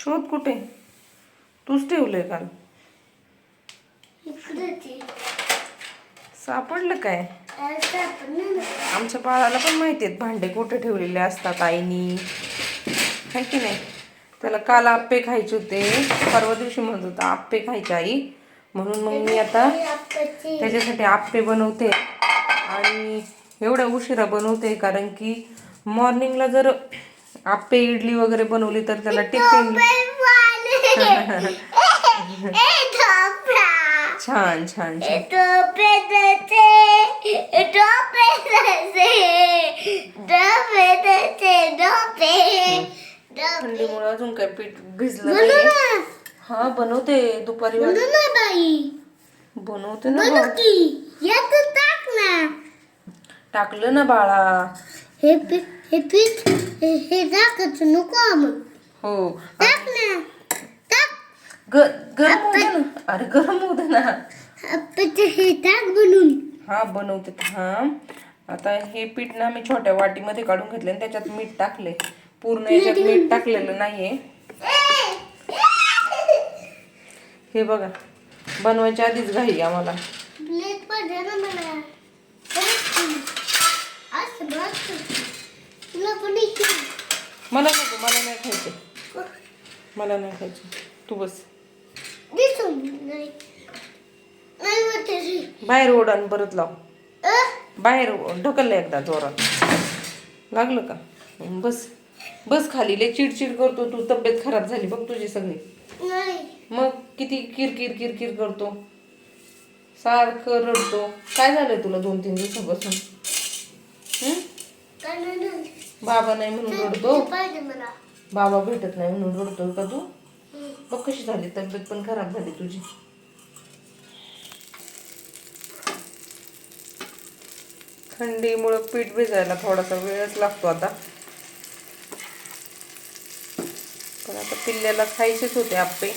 शोध कुठे? तूच ठेवलंय काल. सापडलं काय? आमच्या बाळाला पण माहिती आहेत भांडे कुठे ठेवलेले असतात आईनी. है की नाही? त्याला काल आप्पे खायचे होते. परवा दिवशी म्हणत होता आप्पे खायचे आई. म्हणून मग मी आता त्याच्यासाठी आप्पे बनवते. आणि एवढ्या उशिरा बनवते कारण की मॉर्निंगला जर आप्पे इडली वगैरे बनवली तर त्याला टिफिन. छान छान थंडीमुळे अजून काय पीठ भिजलं हा बनवते. दुपारी बनवते ना. टाकलं ना बाळा. हे पीठ हे पीठ हे हे टाकायचं नको मग हो. टाक ना टाक. ग- गरम होऊ दे ना. अरे गरम होऊ दे ना. आपण हे टाक बनून हा बनवते. थांब. आता हे पीठ ना मी छोट्या वाटीमध्ये काढून घेतले आणि त्याच्यात मीठ टाकले. पूर्ण याच्यात मीठ टाकलेलं नाहीये. हे बघा. बनवायच्या आधीच घाई आम्हाला. प्लेट पण दे ना मला. मला नको मला नाही खायचं. मला नाही खायचं. तू बस. बाहेर ओढ आणि परत लाव. बाहेर ढकललं एकदा जोरात. लागलं का? बस. बस खाली लय चिडचिड करतो तू. तब्येत खराब झाली. बघ तुझी सगळी. नाही. मग किती किरकिर किरकिर करतो. सारखं रडतो. काय झालंय तुला दोन तीन दिवसापासून? बाबा नाही म्हणून रडतो. बाबा भेटत नाही म्हणून रडतो का तू? बघ कशी झाली तब्येत पण खराब झाली तुझी. थंडीमुळं पीठ भिजायला थोडासा वेळच लागतो आता. पण आता पिल्ल्याला खायचेच होते आप्पे.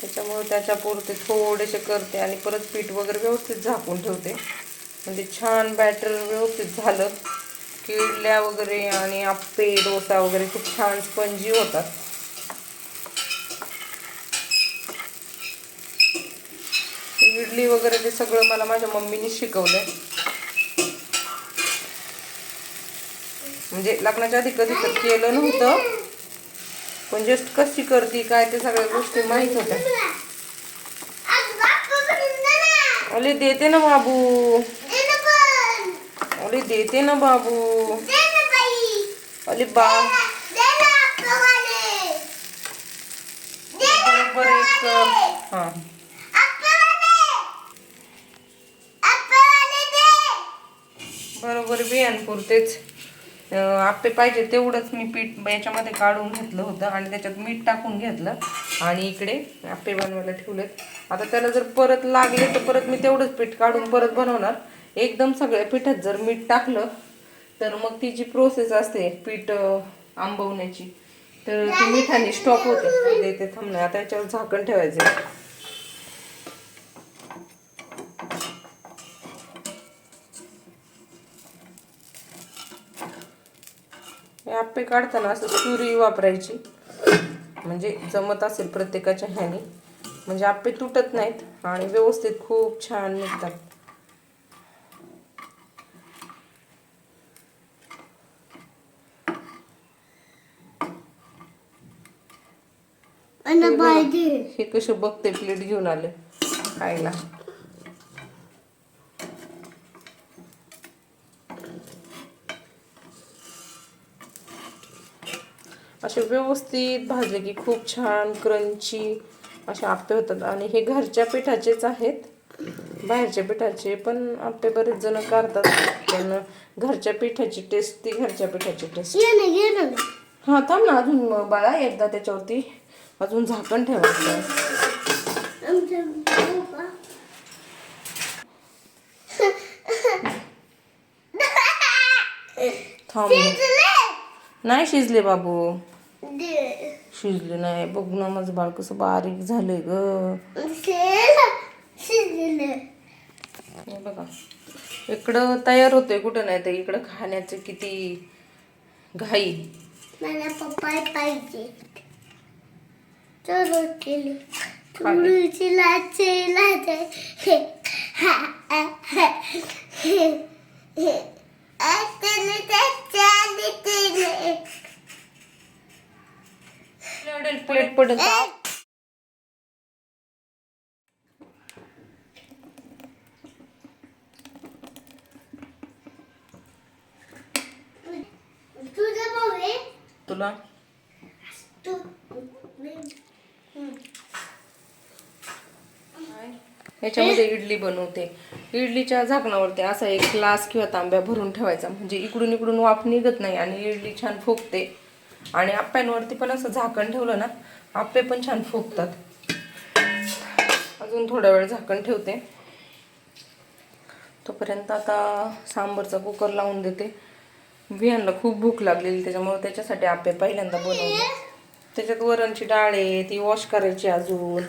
त्याच्यामुळे त्याच्या पुरते थोडेसे करते आणि परत पीठ वगैरे व्यवस्थित झाकून ठेवते. म्हणजे छान बॅटर व्यवस्थित झालं. किडल्या वगैरे आणि आप्पे डोसा वगैरे खूप छान स्पंजी होतात. इडली वगैरे ते सगळं मला माझ्या मम्मीने शिकवलंय. म्हणजे लग्नाच्या आधी कधी तर केलं नव्हतं. पण जस्ट कशी करते काय ते सगळ्या गोष्टी माहीत होत्या. अरे देते ना बाबू. अरे देते ना बाबू. अरे बा. बरोबर एक. हा. बरोबर बियांपुरतेच आप्पे पाहिजे तेवढंच मी पीठ याच्यामध्ये काढून घेतलं होतं आणि त्याच्यात मीठ टाकून घेतलं. आणि इकडे आप्पे बनवायला ठेवलेत. आता त्याला जर परत लागले तर परत मी तेवढंच पीठ काढून परत बनवणार. एकदम सगळ्या पिठात जर मीठ टाकलं तर मग ती जी प्रोसेस असते पीठ आंबवण्याची तर ती मिठाने स्टॉप होते. देते थांबणार आता याच्यावर झाकण ठेवायचं हे आप्पे काढताना असं सुरी वापरायची. म्हणजे जमत असेल प्रत्येकाच्या ह्याने. म्हणजे आप्पे तुटत नाहीत आणि व्यवस्थित खूप छान निघतात. हे कसे बघते प्लेट घेऊन आले. खायला. असे व्यवस्थित भाजले की खूप छान क्रंची असे आप्पे होतात. आणि हे घरच्या पिठाचेच आहेत. बाहेरच्या पिठाचे पण आप्पे बरेच जण करतात. पण घरच्या पिठाची टेस्ट ती घरच्या पिठाची टेस्ट हा थांब ना अजून बाळा एकदा त्याच्यावरती. अजून झाकण ठेवायचं थांब नाही शिजले बाबू. शिजले नाही. बघ ना माझं बाळ कसं बारीक झाले ग. बघा. इकडं तयार होतंय कुठं नाही तर इकडं खाण्याचं किती घाई. मला पप्पा पाहिजे. तर केली तुळशी लाचे लाचे हे हा हा हा प्लेट आहे तुला याच्यामध्ये इडली बनवते. इडलीच्या झाकणावरती असा एक ग्लास किंवा तांब्या भरून ठेवायचा. म्हणजे इकडून इकडून वाफ निघत नाही आणि इडली छान फुगते. आणि आप्प्यांवरती पण असं झाकण ठेवलं ना आप्पे पण छान फुगतात. अजून थोडा वेळ झाकण ठेवते. तोपर्यंत आता सांबरचा कुकर लावून देते. विहानला खूप भूक लागलेली त्याच्यामुळे त्याच्यासाठी आप्पे पहिल्यांदा बनवले. त्याच्यात वरणची डाळ आहे ती वॉश करायची अजून.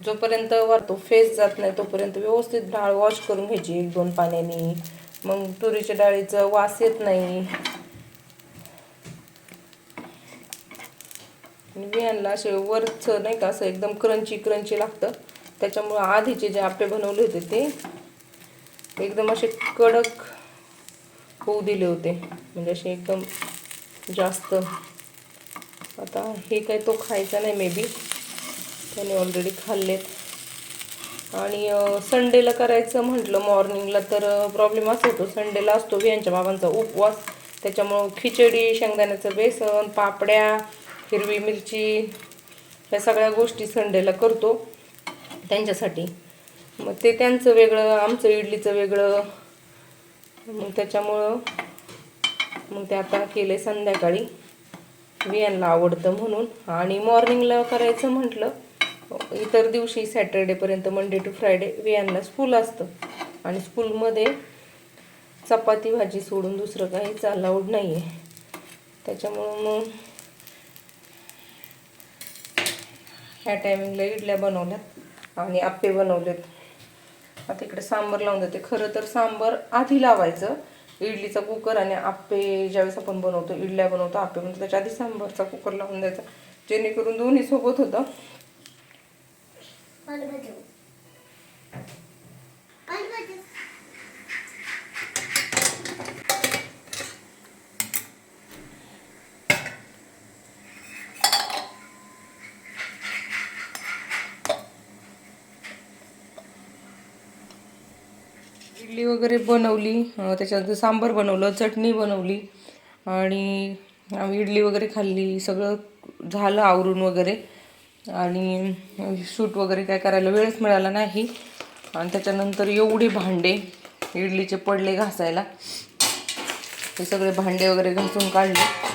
जोपर्यंत वर तो फेस जात नाही तोपर्यंत व्यवस्थित डाळ वॉश करून घ्यायची एक दोन पाण्याने. मग तुरीच्या डाळीचं वास येत नाही. आणि विहानला असे वरचं नाही का असं एकदम क्रंची क्रंची लागतं. त्याच्यामुळं आधीचे जे आपे बनवले होते ते एकदम असे कडक होऊ दिले होते. म्हणजे असे एकदम जास्त आता हे काही तो खायचा नाही मे बी त्याने ऑलरेडी खाल्लेत. आणि संडेला करायचं म्हटलं मॉर्निंगला तर प्रॉब्लेम असा होतो. संडेला असतो यांच्या बाबांचा उपवास. त्याच्यामुळं खिचडी शेंगदाण्याचं बेसन पापड्या हिरवी मिरची ह्या सगळ्या गोष्टी संडेला करतो त्यांच्यासाठी. मग ते त्यांचं वेगळं आमचं इडलीचं वेगळं. मग त्याच्यामुळं मग ते आता केले संध्याकाळी. वियांना आवडतं म्हणून. आणि मॉर्निंगला करायचं म्हटलं इतर दिवशी सॅटर्डेपर्यंत मंडे टू फ्रायडे वियांना स्कूल असतं. आणि स्कूलमध्ये चपाती भाजी सोडून दुसरं काहीच अलाउड नाही आहे त्याच्यामुळं मग ह्या टायमिंगला इडल्या बनवल्यात आणि आप्पे बनवलेत. आता इकडे सांबर लावून देते. खरं तर सांबर आधी लावायचं इडलीचा कुकर आणि आप्पे ज्यावेळेस आपण बनवतो इडल्या बनवतो आप्पे बनवतो त्याच्या आधी सांबारचा कुकर लावून द्यायचा. जेणेकरून दोन्ही सोबत होतं पाणी पाहिजे पाणी पाहिजे इडली वगैरे बनवली त्याच्यानंतर सांबार बनवलं चटणी बनवली आणि आम्ही इडली वगैरे खाल्ली सगळं झालं आवरून वगैरे. आणि शूट वगैरे काय करायला वेळच मिळाला नाही. आणि त्याच्यानंतर एवढे भांडे इडलीचे पडले घासायला. हे सगळे भांडे वगैरे घासून काढले.